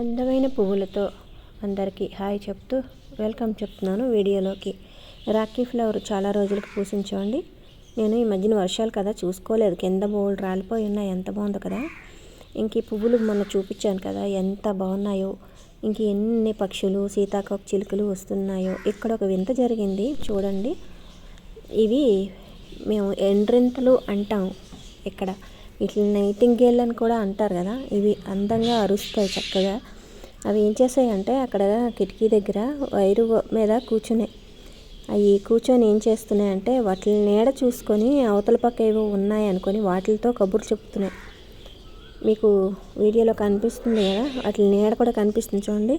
అందమైన పువ్వులతో అందరికీ హాయ్ చెప్తూ వెల్కమ్ చెప్తున్నాను వీడియోలోకి. రాఖీ ఫ్లవర్ చాలా రోజులకు పూసించండి నేను ఈ మధ్యన వర్షాలు కదా చూసుకోలేదు. కింద బోల్డ్ రాలిపోయి ఉన్నాయి. ఎంత బాగుందో కదా. ఇంక ఈ పువ్వులు మొన్న చూపించాను కదా. ఎంత బాగున్నాయో. ఇంక ఎన్ని పక్షులు సీతాకోక చిలుకలు వస్తున్నాయో. ఇక్కడ ఒక వింత జరిగింది. చూడండి. ఇవి మేము ఎండ్రింతలు అంటాం ఇక్కడ. ఇట్లా నైటింగేల్ అని కూడా అంటారు కదా ఇవి అందంగా అరుస్తాయి చక్కగా. అవి ఏం చేస్తాయంటే అక్కడ కిటికీ దగ్గర వైరు మీద కూర్చున్నాయి అవి కూర్చొని ఏం చేస్తున్నాయంటే వాటి నీడ చూసుకొని అవతల పక్క ఏవో ఉన్నాయి అనుకొని వాటితో కబుర్లు చెప్తున్నాయి. మీకు వీడియోలో కనిపిస్తుంది కదా వాటి నీడ కూడా కనిపిస్తుంది చూడండి.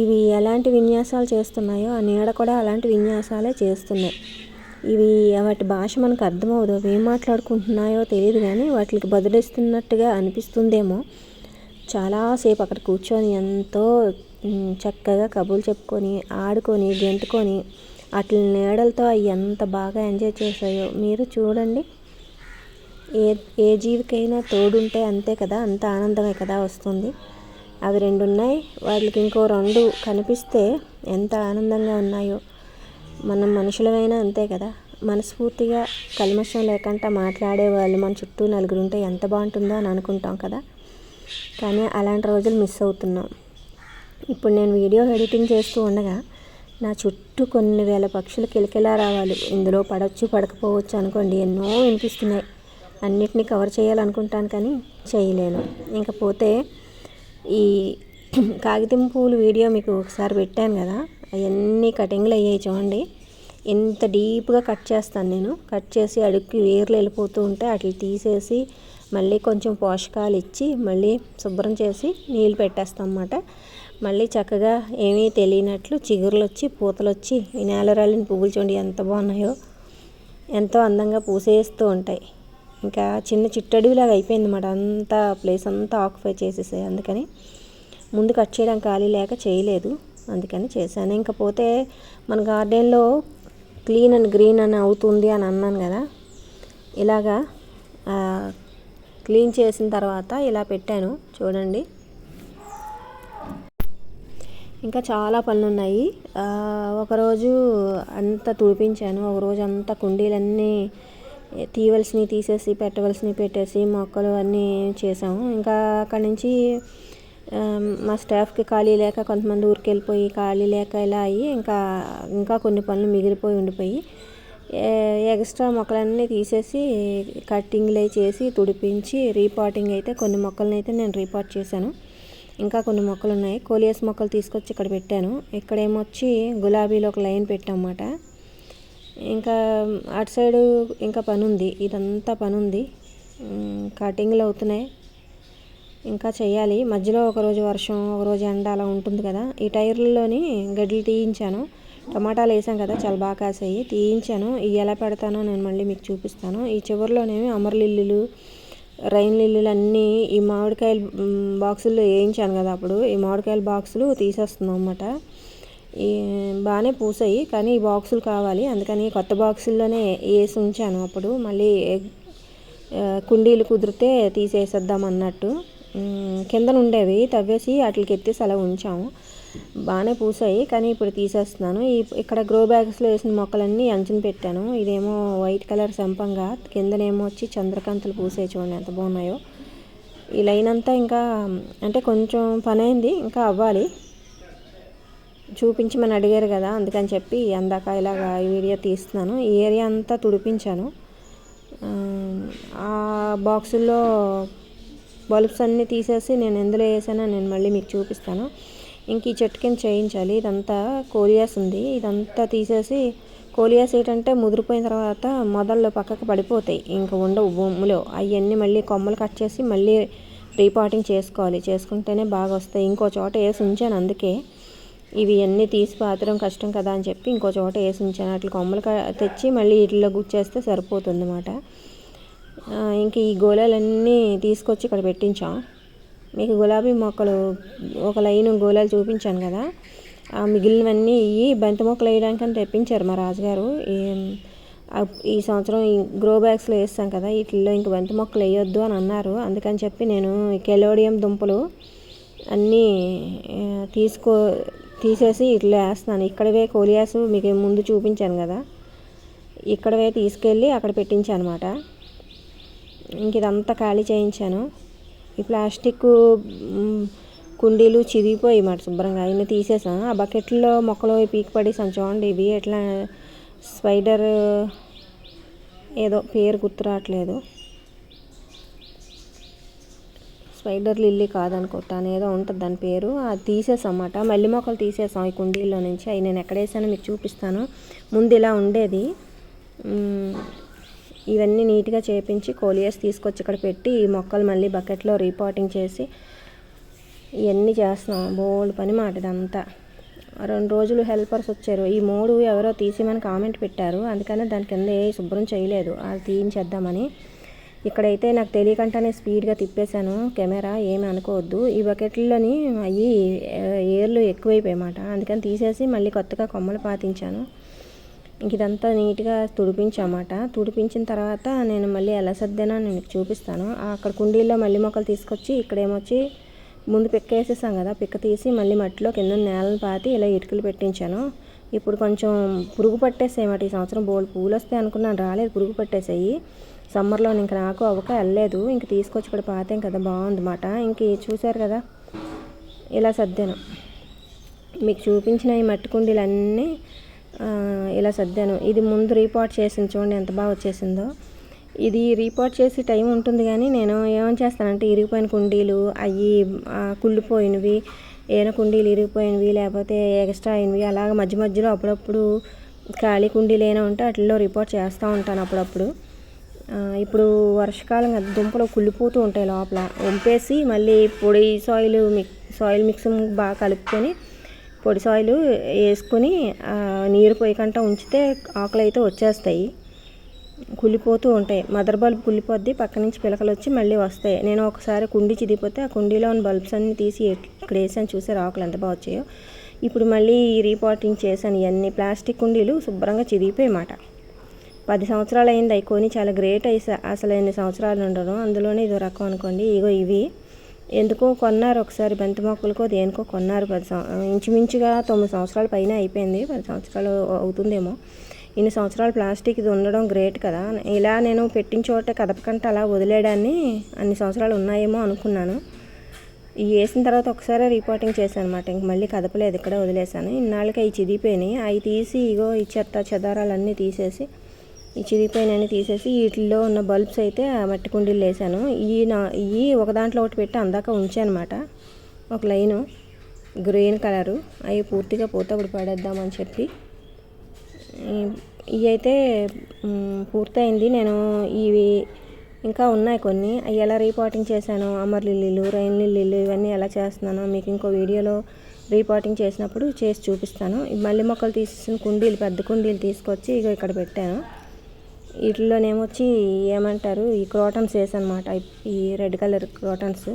ఇవి ఎలాంటి విన్యాసాలు చేస్తున్నాయో ఆ నీడ కూడా అలాంటి విన్యాసాలే చేస్తున్నాయి. ఇవి వాటి భాష మనకు అర్థమవుదు. అవి ఏం మాట్లాడుకుంటున్నాయో తెలియదు కానీ వాటికి బదులిస్తున్నట్టుగా అనిపిస్తుందేమో. చాలాసేపు అక్కడ కూర్చొని ఎంతో చక్కగా కబుర్లు చెప్పుకొని ఆడుకొని గెంటుకొని అట్ల నీడలతో అవి ఎంత బాగా ఎంజాయ్ చేశాయో మీరు చూడండి. ఏ ఏ జీవికైనా తోడుంటే అంతే కదా అంత ఆనందమే కదా వస్తుంది. అవి రెండు ఉన్నాయి వాటికి ఇంకో రెండు కనిపిస్తే ఎంత ఆనందంగా ఉన్నాయో. మనం మనుషులమైనా అంతే కదా. మనస్ఫూర్తిగా కల్మషం లేకుండా మాట్లాడే వాళ్ళు మన చుట్టూ నలుగురు ఉంటే ఎంత బాగుంటుందో అని అనుకుంటాం కదా. కానీ అలాంటి రోజులు మిస్ అవుతున్నాం. ఇప్పుడు నేను వీడియో ఎడిటింగ్ చేస్తూ ఉండగా నా చుట్టూ కొన్ని వేల పక్షులు కిలకిలా రావాలి. ఇందులో పడవచ్చు పడకపోవచ్చు అనుకోండి ఎన్నో వినిపిస్తున్నాయి. అన్నిటినీ కవర్ చేయాలనుకుంటాను కానీ చేయలేను. ఇంకపోతే ఈ కాగితం పూలు వీడియో మీకు ఒకసారి పెట్టాను కదా అవన్నీ కటింగ్లు అయ్యాయి చూడండి. ఎంత డీప్గా కట్ చేస్తాను నేను. కట్ చేసి అడుక్కి వేర్లు వెళ్ళిపోతూ ఉంటే అట్లా తీసేసి మళ్ళీ కొంచెం పోషకాలు ఇచ్చి మళ్ళీ శుభ్రం చేసి నీళ్ళు పెట్టేస్తాం అన్నమాట. మళ్ళీ చక్కగా ఏమీ తెలియనట్లు చిగురులు వచ్చి పూతలు వచ్చి ఈ నేల పువ్వులు చూడండి ఎంత బాగున్నాయో. ఎంతో అందంగా పూసేస్తూ ఉంటాయి. ఇంకా చిన్న చిట్టడిలాగా అయిపోయింది అన్నమాట. అంతా ప్లేస్ అంతా ఆక్యుపై చేసేసాయి అందుకని. ముందు కట్ చేయడం ఖాళీ లేక చేయలేదు. అందుకని చేశాను. ఇంకపోతే మన గార్డెన్లో క్లీన్ అండ్ గ్రీన్ అని అవుతుంది అని అన్నాను కదా ఇలాగా క్లీన్ చేసిన తర్వాత ఇలా పెట్టాను. చూడండి. ఇంకా చాలా పనులు ఉన్నాయి ఒకరోజు అంతా తుడిపించాను. ఒకరోజు అంతా కుండీలన్నీ తీయవలసినవి తీసేసి పెట్టవలసినవి పెట్టేసి మొక్కలు అన్నీ చేసాము ఇంకా అక్కడి నుంచి మా స్టాఫ్కి ఖాళీ లేక కొంతమంది ఊరికి వెళ్ళిపోయి ఖాళీ లేక ఇలా అయ్యి ఇంకా ఇంకా కొన్ని పనులు మిగిలిపోయి ఉండిపోయి ఎక్స్ట్రా మొక్కలన్నీ తీసేసి కట్టింగ్లు చేసి తుడిపించి రీపాటింగ్ అయితే కొన్ని మొక్కలను అయితే నేను రీపాట్ చేశాను. ఇంకా కొన్ని మొక్కలు ఉన్నాయి కోలియస్ మొక్కలు తీసుకొచ్చి ఇక్కడ పెట్టాను. ఇక్కడ ఏమొచ్చి గులాబీలో ఒక లైన్ పెట్టామన్నమాట. ఇంకా అటు సైడు ఇంకా పని ఉంది ఇదంతా పని ఉంది కటింగ్లు అవుతున్నాయి. ఇంకా చేయాలి మధ్యలో ఒకరోజు వర్షం ఒకరోజు ఎండ అలా ఉంటుంది కదా. ఈ టైర్లలోని గడ్డలు తీయించాను. టమాటాలు వేసాం కదా చాలా బాగా కాసాయి. తీయించాను. ఇవి ఎలా పెడతానో నేను మళ్ళీ మీకు చూపిస్తాను. ఈ చివరిలోనేమి అమరలిల్లులు రైన్ లిల్లులు అన్నీ ఈ మామిడికాయలు బాక్సుల్లో వేయించాను కదా అప్పుడు. ఈ మామిడికాయల బాక్సులు తీసేస్తున్నాం అన్నమాట. ఈ బాగానే పూసాయి కానీ ఈ బాక్సులు కావాలి. అందుకని కొత్త బాక్సుల్లోనే వేసి ఉంచాను అప్పుడు. మళ్ళీ కుండీలు కుదిరితే తీసేసేద్దాం అన్నట్టు. కిందన ఉండేవి తవ్వేసి వాటికి ఎత్తేసి అలా ఉంచాము. బాగానే పూసాయి కానీ ఇప్పుడు తీసేస్తున్నాను. ఈ ఇక్కడ గ్రో బ్యాగ్స్లో వేసిన మొక్కలన్నీ అంచున పెట్టాను. ఇదేమో వైట్ కలర్ సంపంగా కిందనేమో వచ్చి చంద్రకాంతలు పూసాయి చూడండి ఎంత బాగున్నాయో. ఈ లైన్ అంతా ఇంకా అంటే కొంచెం పని అయింది ఇంకా అవ్వాలి. చూపించమని అడిగారు కదా అందుకని చెప్పి అందాక ఇలాగా ఈ వీడియో తీస్తున్నాను. ఈ ఏరియా అంతా తుడిపించాను. ఆ బాక్సుల్లో బల్బ్స్ అన్నీ తీసేసి నేను ఎందులో వేసానో నేను మళ్ళీ మీకు చూపిస్తాను. ఇంక ఈ చెట్టు కింద చేయించాలి. ఇదంతా కోలియాస్ ఉంది. ఇదంతా తీసేసి కోలియాస్ ఏంటంటే ముదిరిపోయిన తర్వాత మొదళ్ళు పక్కకు పడిపోతాయి. ఇంకా ఉండవు భూమిలో అవన్నీ మళ్ళీ కొమ్మలు కట్ చేసి మళ్ళీ రీపాటింగ్ చేసుకోవాలి. చేసుకుంటేనే బాగా వస్తాయి. ఇంకో చోట వేసి ఉంచాను అందుకే. ఇవి అన్నీ తీసి పాత్రం కష్టం కదా అని చెప్పి ఇంకో చోట వేసి ఉంచాను. అట్లా కొమ్మలు తెచ్చి మళ్ళీ ఇట్లా గుచ్చేస్తే సరిపోతుంది అన్నమాట ఇంక ఈ గోళాలన్నీ తీసుకొచ్చి ఇక్కడ పెట్టించాం. మీకు గులాబీ మొక్కలు ఒక లైన్ గోళాలు చూపించాను కదా. ఆ మిగిలినవన్నీ ఇవి బంతి మొక్కలు వేయడానికి అని తెప్పించారు మా రాజుగారు. ఈ సంవత్సరం ఈ గ్రో బ్యాగ్స్లో వేస్తాం కదా వీటిల్లో ఇంక బంతి మొక్కలు వేయొద్దు అని అన్నారు. అందుకని చెప్పి నేను కెలోడియం దుంపలు అన్నీ తీసుకో తీసేసి ఇట్లా వేస్తున్నాను. ఇక్కడవే కోలియాసు మీకు ముందు చూపించాను కదా. ఇక్కడవే తీసుకెళ్ళి అక్కడ పెట్టించాను అనమాట ఇంక ఇదంతా ఖాళీ చేయించాను. ఈ ప్లాస్టిక్ కుండీలు చిరిగిపోయి మాట శుభ్రంగా ఇన్ని తీసేసాను. ఆ బకెట్లో మొక్కలు పీకి పడేసాను చూడండి ఇవి. ఎట్లా స్పైడర్ ఏదో పేరు గుర్తు రావట్లేదు. స్పైడర్ లిల్లీ కాదనుకుంటాను ఏదో ఉంటుంది దాని పేరు. అది తీసేసామాట అన్నమాట. మల్లి మొక్కలు తీసేసాం ఈ కుండీల్లో నుంచి. అవి నేను ఎక్కడేసానో మీకు చూపిస్తాను. ముందు ఇలా ఉండేది. ఇవన్నీ నీట్గా చేపించి కోలియస్ తీసుకొచ్చి ఇక్కడ పెట్టి ఈ మొక్కలు మళ్ళీ బకెట్లో రీపాటింగ్ చేసి ఇవన్నీ చేస్తున్నాం. బోల్డ్ పని మాట ఇదంతా. రెండు రోజులు హెల్పర్స్ వచ్చారు. ఈ మూడు ఎవరో తీసి మన కామెంట్ పెట్టారు. అందుకనే దాని కింద ఏ శుభ్రం చేయలేదు. అది తీయించేద్దామని. ఇక్కడైతే నాకు తెలియకుండానే స్పీడ్గా తిప్పేశాను. కెమెరా ఏమి అనుకోవద్దు. ఈ బకెట్లోని అవి ఏర్లు ఎక్కువైపోయామాట అందుకని తీసేసి మళ్ళీ కొత్తగా కొమ్మలు పాతించాను. ఇంక ఇదంతా నీట్గా తుడిపించమాట. తుడిపించిన తర్వాత నేను మళ్ళీ ఎలా సర్దానో నేను చూపిస్తాను. అక్కడ కుండీల్లో మళ్ళీ మొక్కలు తీసుకొచ్చి ఇక్కడేమొచ్చి ముందు పిక్క వేసేసాం కదా పిక్క తీసి మళ్ళీ మట్టిలో కింద నేలను పాతి ఇలా ఇటుకలు పెట్టించాను. ఇప్పుడు కొంచెం పురుగు పట్టేసాయి ఈ సంవత్సరం బోల్ పూలు వస్తాయి అనుకున్నాను రాలేదు. పురుగు పట్టేసాయి. సమ్మర్లో ఇంక నాకు అవ్వక వెళ్ళలేదు ఇంక తీసుకొచ్చి ఇక్కడ పాతాం కదా బాగుంది మాట ఇంక చూశారు కదా ఇలా సర్దాను. మీకు చూపించిన ఈ మట్టి కుండీలన్నీ ఇలా సర్దాను. ఇది ముందు రీపాట్ చేసింది చూడండి ఎంత బాగా వచ్చేసిందో. ఇది రీపోర్ట్ చేసి టైం ఉంటుంది కానీ నేను ఏమని చేస్తానంటే ఇరిగిపోయిన కుండీలు అవి కుళ్ళిపోయినవి ఏమైనా కుండీలు ఇరిగిపోయినవి లేకపోతే ఎక్స్ట్రా అయినవి అలాగ మధ్య మధ్యలో అప్పుడప్పుడు ఖాళీ కుండీలు ఏమైనా ఉంటే వాటిల్లో రిపోర్ట్ చేస్తూ ఉంటాను అప్పుడప్పుడు. ఇప్పుడు వర్షాకాలం దుంపలు కుళ్ళిపోతూ ఉంటాయి లోపల. వంపేసి మళ్ళీ పొడి సాయిల్ మిక్ సాయిల్ మిక్సింగ్ బాగా కలుపుకొని పొడి సాయిలు వేసుకొని నీరు పోయకుండా ఉంచితే ఆకులు అయితే వచ్చేస్తాయి. కుళ్ళిపోతూ ఉంటాయి. మదర్ బల్బ్ కుళ్ళిపోద్ది పక్క నుంచి పిలకలు వచ్చి మళ్ళీ వస్తాయి. నేను ఒకసారి కుండీ చిదిగిపోతే ఆ కుండీలో ఉన్న బల్బ్స్ అన్నీ తీసి ఇక్కడ వేసాను చూసారు? ఆకులు ఎంత బాగా వచ్చాయో. ఇప్పుడు మళ్ళీ రీపాటింగ్ చేశాను. ఇవన్నీ ప్లాస్టిక్ కుండీలు శుభ్రంగా చిదిగిపోయామాట పది సంవత్సరాలు అయింది అవి కొని చాలా గ్రేట్ అయి అసలు ఎన్ని సంవత్సరాలు ఉండడం అందులోనే ఇది రకం అనుకోండి. ఇగో ఇవి. ఎందుకో కొన్నారు ఒకసారి బంతి మొక్కలకో దేనికో కొన్నారు పది ఇంచుమించుగా తొమ్మిది సంవత్సరాల పైన అయిపోయింది. పది సంవత్సరాలు అవుతుందేమో. ఇన్ని సంవత్సరాలు ప్లాస్టిక్ ఇది ఉండడం గ్రేట్ కదా. ఇలా నేను పెట్టిన చోట కదపకంటే అలా వదిలేయడాన్ని అన్ని సంవత్సరాలు ఉన్నాయేమో అనుకున్నాను. ఇవి వేసిన తర్వాత ఒకసారి రిపోర్టింగ్ చేశాను అనమాట ఇంక మళ్ళీ కదపలేదు ఇక్కడ వదిలేశాను. ఇన్నాళ్ళకి అవి చిదిపోయినాయి అవి తీసి ఇగో ఈ చెత్త చెదారాలన్నీ తీసేసి ఈ చిరిగిపోయినవి తీసేసి వీటిల్లో ఉన్న బల్బ్స్ అయితే మట్టి కుండీలు వేసాను ఈ నా ఈ ఒక దాంట్లో ఒకటి పెట్టి అందాక ఉంచానమాట. ఒక లైను గ్రీన్ కలరు. అవి పూర్తిగా పోతే అప్పుడు పడేద్దామని చెప్పి. ఇవి అయితే పూర్తయింది. నేను ఇవి ఇంకా ఉన్నాయి కొన్ని. అవి ఎలా రీపాటింగ్ చేశాను? అమర్ లిల్లీలు రైన్ లిల్లీలు ఇవన్నీ ఎలా చేస్తున్నానో మీకు ఇంకో వీడియోలో రీపాటింగ్ చేసినప్పుడు చేసి చూపిస్తాను. మళ్ళీ మొక్కలు తీసిన కుండీలు పెద్ద కుండీలు తీసుకొచ్చి ఇక ఇక్కడ పెట్టాను. వీటిలోనేమొచ్చి ఏమంటారు ఈ క్రోటన్స్ వేసనమాట ఈ రెడ్ కలర్ క్రోటన్స్.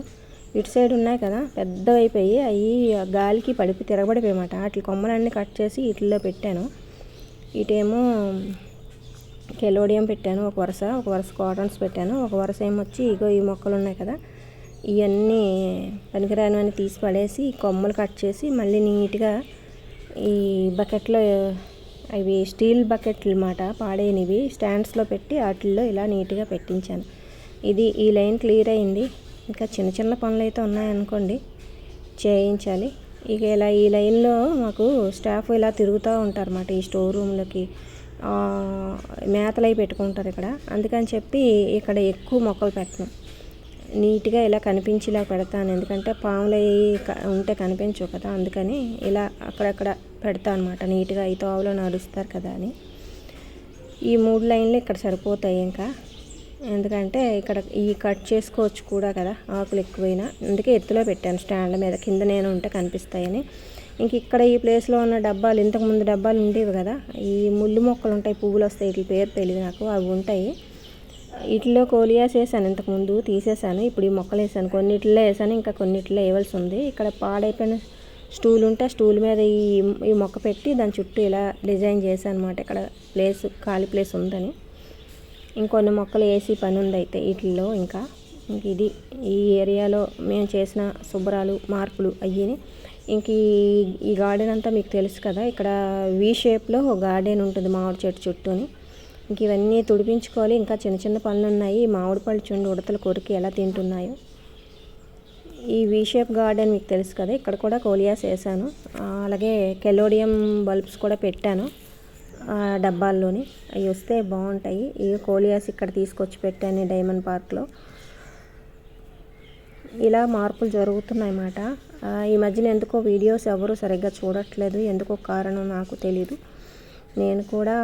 ఇటు సైడ్ ఉన్నాయి కదా పెద్దవైపోయి అవి గాలికి పడిపి తిరగబడిపోయామాట వాటి కొమ్మలన్నీ కట్ చేసి వీటిల్లో పెట్టాను. ఇటేమో కెలోడియం పెట్టాను ఒక వరుస ఒక వరుస కాటన్స్ పెట్టాను. ఒక వరుస ఏమొచ్చి ఇగో ఈ మొక్కలు ఉన్నాయి కదా ఇవన్నీ పనికిరానివన్నీ తీసి పడేసి కొమ్మలు కట్ చేసి మళ్ళీ నీట్గా ఈ బకెట్లో అవి స్టీల్ బకెట్లు అన్నమాట పాడైనవి. స్టాండ్స్లో పెట్టి వాటిల్లో ఇలా నీట్గా పెట్టించాను. ఇది ఈ లైన్ క్లియర్ అయింది. ఇంకా చిన్న చిన్న పనులు అయితే ఉన్నాయనుకోండి చేయించాలి. ఇక ఇలా ఈ లైన్లో మాకు స్టాఫ్ ఇలా తిరుగుతూ ఉంటారు అన్నమాట ఈ స్టోర్ రూమ్లోకి. మేతలు అవి పెట్టుకుంటారు ఇక్కడ. అందుకని చెప్పి ఇక్కడ ఎక్కువ మొక్కలు పెట్టను. నీట్గా ఇలా కనిపించేలా పెడతాను. ఎందుకంటే పాములు అవి ఉంటే కనిపించవు కదా. అందుకని ఇలా అక్కడక్కడ పెడతా అనమాట నీట్గా ఈ తోవలో నడుస్తారు కదా అని. ఈ మూడు లైన్లు ఇక్కడ సరిపోతాయి ఇంకా. ఎందుకంటే ఇక్కడ ఈ కట్ చేసుకోవచ్చు కూడా కదా ఆకులు ఎక్కువైనా. అందుకే ఎత్తులో పెట్టాను స్టాండ్ మీద. కింద నేను ఉంటే కనిపిస్తాయని. ఇంక ఇక్కడ ఈ ప్లేస్లో ఉన్న డబ్బాలు ఇంతకుముందు డబ్బాలు ఉండేవి కదా. ఈ ముళ్ళు మొక్కలు ఉంటాయి పువ్వులు వస్తాయి. వీటి పేరు తెలియదు నాకు. అవి ఉంటాయి. వీటిలో కోలియాస్ వేసాను ఇంతకుముందు తీసేసాను ఇప్పుడు ఈ మొక్కలు వేసాను కొన్నిట్లో వేసాను ఇంకా కొన్నిట్లో వేయవలసి ఉంది ఇక్కడ పాడైపోయిన స్టూల్ ఉంటే స్టూల్ మీద ఈ ఈ మొక్క పెట్టి దాని చుట్టూ ఇలా డిజైన్ చేశాను అనమాట ఇక్కడ ప్లేస్ ఖాళీ ప్లేస్ ఉందని ఇంకొన్ని మొక్కలు వేసి పని ఉంది అయితే వీటిల్లో ఇంకా. ఇంక ఇది ఈ ఏరియాలో మేము చేసిన శుభ్రాలు మార్పులు అయ్యి ఇంక ఈ గార్డెన్ అంతా మీకు తెలుసు కదా ఇక్కడ వి షేప్లో గార్డెన్ ఉంటుంది మామిడి చెట్టు చుట్టూని. ఇంక ఇవన్నీ తుడిపించుకోవాలి. ఇంకా చిన్న చిన్న పనులు ఉన్నాయి మామిడి పళ్ళు చూడండి ఉడతలు కొరికి ఎలా తింటున్నాయో. ఈ వి షేప్ గార్డెన్ మీకు తెలుసు కదా ఇక్కడ కూడా కోలియాస్ వేసాను. అలాగే కెలోడియం బల్బ్స్ కూడా పెట్టాను డబ్బాల్లోని. అవి వస్తే బాగుంటాయి. ఈ కోలియాస్ ఇక్కడ తీసుకొచ్చి పెట్టాను డైమండ్ పార్క్లో. ఇలా మార్పులు జరుగుతున్నాయి అన్నమాట ఈ మధ్యన ఎందుకో వీడియోస్ ఎవరు సరిగ్గా చూడట్లేదు. ఎందుకో కారణం నాకు తెలీదు. నేను కూడా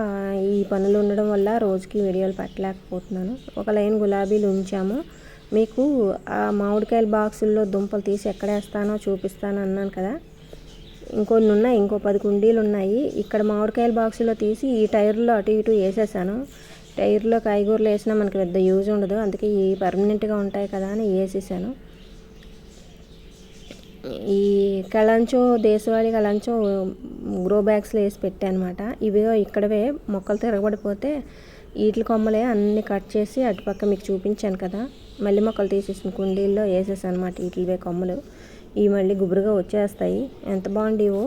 ఈ పనులు ఉండడం వల్ల రోజుకి వీడియోలు పెట్టలేకపోతున్నాను. ఒక లైన్ గులాబీలు ఉంచాము. మీకు ఆ మామిడికాయల బాక్సుల్లో దుంపలు తీసి ఎక్కడ వేస్తానో చూపిస్తాను అన్నాను కదా. ఇంకొన్ని ఉన్నాయి ఇంకో పది కుండీలు ఉన్నాయి. ఇక్కడ మామిడికాయల బాక్సులో తీసి ఈ టైర్లో అటు ఇటు వేసేసాను. టైర్లో కాయగూరలు వేసినా మనకి పెద్ద యూజ్ ఉండదు. అందుకే ఈ పర్మనెంట్గా ఉంటాయి కదా అని వేసేసాను. ఈ కలంచో దేశవాళీ కలంచో గ్రో బ్యాగ్స్లో వేసి పెట్టానమాట అనమాట ఇవిగో ఇక్కడవే మొక్కలు తిరగబడిపోతే వీటి కొమ్మలే అన్నీ కట్ చేసి అటుపక్క మీకు చూపించాను కదా. మళ్ళీ మొక్కలు తీసేసిన కుండీల్లో వేసేసాను అనమాట ఈట్లవే కొమ్మలు. ఇవి మళ్ళీ గుబురుగా వచ్చేస్తాయి. ఎంత బాగుండేవో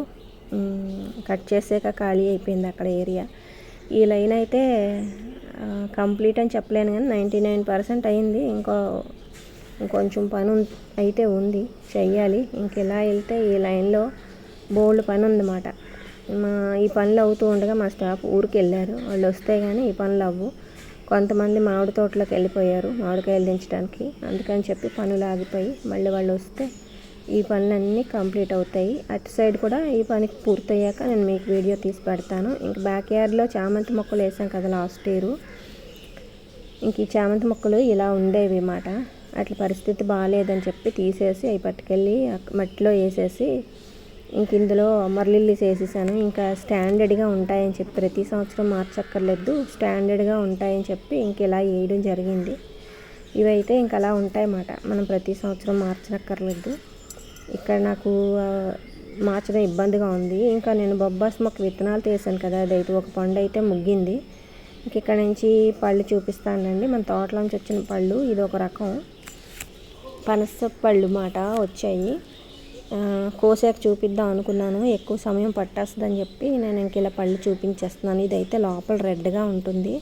కట్ చేసాక ఖాళీ అయిపోయింది అక్కడ ఏరియా. ఈ లైన్ అయితే కంప్లీట్ అని చెప్పలేను కానీ నైంటీ నైన్ పర్సెంట్ అయింది. ఇంకో ఇంకొంచెం పని అయితే ఉంది. చెయ్యాలి. ఇంక ఇలా వెళ్తే ఈ లైన్లో బోల్డ్ పని ఉందన్నమాట మా ఈ పనులు అవుతూ ఉండగా మా స్టాఫ్ ఊరికి వెళ్ళారు వాళ్ళు వస్తే కానీ ఈ పనులు అవ్వు. కొంతమంది మామిడి తోటలోకి వెళ్ళిపోయారు మామిడికాయలు దించడానికి. అందుకని చెప్పి పనులు ఆగిపోయి మళ్ళీ వాళ్ళు వస్తే ఈ పనులన్నీ కంప్లీట్ అవుతాయి. అటు సైడ్ కూడా ఈ పనికి పూర్తయ్యాక నేను మీకు వీడియో తీసి పెడతాను. ఇంక బ్యాక్ యార్డ్లో చామంతి మొక్కలు వేసాం కదా లాస్ట్ ఇయర్. ఇంక ఈ చామంతి మొక్కలు ఇలా ఉండేవి అన్నమాట. అట్లా పరిస్థితి బాగాలేదని చెప్పి తీసేసి అవి పట్టుకెళ్ళి మట్టిలో వేసేసి ఇంక ఇందులో మర్లిల్లీస్ వేసేసాను. ఇంకా స్టాండర్డ్గా ఉంటాయని చెప్పి ప్రతి సంవత్సరం మార్చక్కర్లేదు. స్టాండర్డ్గా ఉంటాయని చెప్పి ఇంక ఇలా వేయడం జరిగింది. ఇవైతే ఇంక అలా ఉంటాయన్నమాట. మనం ప్రతి సంవత్సరం మార్చనక్కర్లేదు. ఇక్కడ నాకు మార్చడం ఇబ్బందిగా ఉంది. ఇంకా నేను బొబ్బాస్ మొక్క విత్తనాలు తీసాను కదా అదైతే ఒక పండు అయితే ముగ్గింది. ఇంక ఇక్కడ నుంచి పళ్ళు చూపిస్తానండి మన తోటలోంచి వచ్చిన పళ్ళు ఇది ఒక రకం. పనస పళ్ళు మాట వచ్చాయి కోసాక చూపిద్దాం అనుకున్నాను. ఎక్కువ సమయం పట్టేస్తుందని చెప్పి నేను ఇంక ఇలా పళ్ళు చూపించేస్తున్నాను. ఇదైతే లోపల రెడ్గా ఉంటుంది.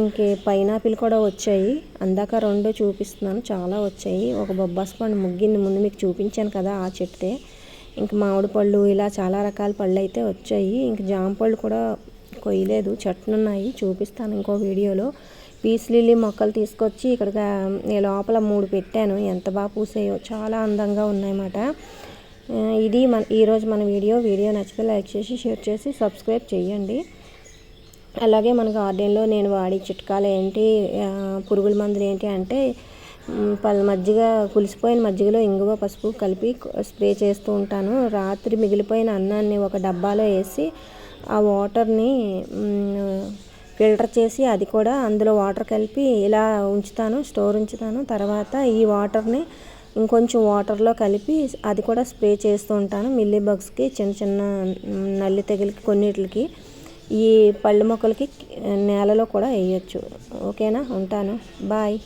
ఇంకే పైనాపిల్ కూడా వచ్చాయి. అందాక రెండు చూపిస్తున్నాను. చాలా వచ్చాయి. ఒక బొబ్బాస్ పండు ముగ్గింది. ముందు మీకు చూపించాను కదా ఆ చెట్టే ఇంక మామిడి పళ్ళు ఇలా చాలా రకాల పళ్ళు అయితే వచ్చాయి. ఇంక జామ పళ్ళు కూడా కొయ్యలేదు. ఉన్నాయి చూపిస్తాను ఇంకో వీడియోలో. పీస్ లిల్లీ మొక్కలు తీసుకొచ్చి ఇక్కడ లోపల మూడు పెట్టాను. ఎంత బాగా పూసాయో చాలా అందంగా ఉన్నాయన్నమాట. ఇది మన ఈరోజు మన వీడియో. వీడియో నచ్చితే లైక్ చేసి షేర్ చేసి సబ్స్క్రైబ్ చేయండి అలాగే మన గార్డెన్లో నేను వాడి చిట్కాలు ఏంటి పురుగుల మందులు ఏంటి అంటే పల్ మజ్జిగ పులిసిపోయిన మజ్జిగలో ఇంగువ పసుపు కలిపి స్ప్రే చేస్తూ ఉంటాను. రాత్రి మిగిలిపోయిన అన్నాన్ని ఒక డబ్బాలో వేసి ఆ వాటర్ని ఫిల్టర్ చేసి అది కూడా అందులో వాటర్ కలిపి ఇలా ఉంచుతాను స్టోర్ ఉంచుతాను. తర్వాత ఈ వాటర్ని ఇంకొంచెం వాటర్లో కలిపి అది కూడా స్ప్రే చేస్తూ ఉంటాను మిల్లీ బగ్స్కి చిన్న చిన్న నల్లి తెగులకి కొన్నిటికి. ఈ పళ్ళు మొక్కలకి నేలలో కూడా వేయచ్చు. ఓకేనా? ఉంటాను. బాయ్.